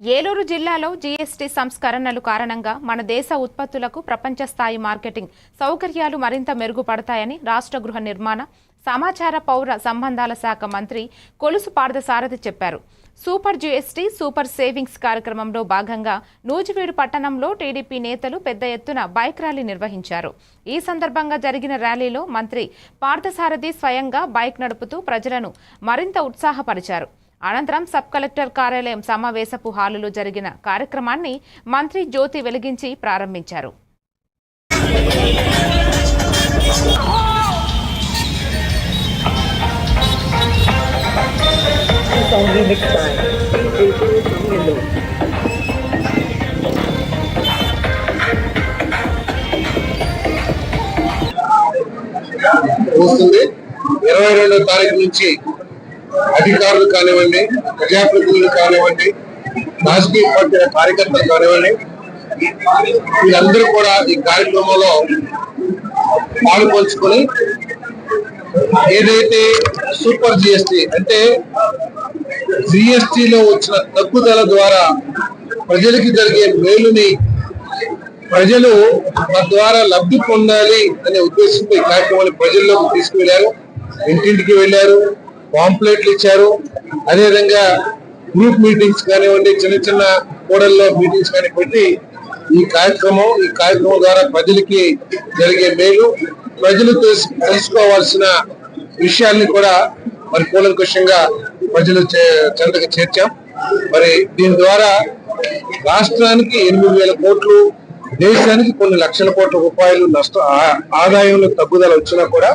ఏలూరు జిల్లాలో జీఎస్టీ సంస్కరణలు కారణంగా మన దేశ ఉత్పత్తులకు ప్రపంచ స్థాయి మార్కెటింగ్ సౌకర్యాలు మరింత మెరుగుపడతాయని రాష్ట్ర గృహ నిర్మాణ సమాచార పౌర సంబంధాల శాఖ మంత్రి కొలుసు పార్థసారథి చెప్పారు. సూపర్ జీఎస్టీ సూపర్ సేవింగ్స్ కార్యక్రమంలో భాగంగా నూజివీడు పట్టణంలో టీడీపీ నేతలు పెద్ద ఎత్తున బైక్ ర్యాలీ నిర్వహించారు. ఈ సందర్భంగా జరిగిన ర్యాలీలో మంత్రి పార్థసారథి స్వయంగా బైక్ నడుపుతూ ప్రజలను మరింత ఉత్సాహపరిచారు. అనంతరం సబ్ కలెక్టర్ కార్యాలయం సమావేశపు హాలులో జరిగిన కార్యక్రమాన్ని మంత్రి జ్యోతి వెలిగించి ప్రారంభించారు. ఇరవై రెండో తారీఖు నుంచి అధికారులు కానివ్వండి ప్రజాప్రతినిధులు కానివ్వండి రాజకీయ పార్టీల కార్యకర్తలు కానివ్వండి వీళ్ళందరూ కూడా ఈ కార్యక్రమంలో పాల్పంచుకొని ఏదైతే సూపర్ జిఎస్టి అంటే జిఎస్టిలో వచ్చిన తగ్గుదల ద్వారా ప్రజలకి జరిగే మేలుని ప్రజలు తద్వారా లబ్ధి పొందాలి అనే ఉద్దేశంతో ఈ కార్యక్రమాన్ని ప్రజల్లోకి తీసుకువెళ్ళారు ఇంటింటికి వెళ్ళారు. పాంప్లెట్లు ఇచ్చారు. అదేవిధంగా గ్రూప్ మీటింగ్స్ కానివ్వండి చిన్న చిన్న కూడల్లో మీటింగ్స్ కానీ పెట్టి ఈ కార్యక్రమం ఈ కార్యక్రమం ద్వారా ప్రజలకి జరిగే మేలు ప్రజలు తెలుసు- తెలుసుకోవాల్సిన విషయాల్ని కూడా మరి కూలంకషంగా ప్రజలు చే- చెంతకు చేర్చాం. మరి దీని ద్వారా రాష్ట్రానికి ఎనిమిది వేల కోట్లు దేశానికి కొన్ని లక్షల కోట్ల రూపాయలు నష్ట ఆదాయంలో తగ్గుదల వచ్చినా కూడా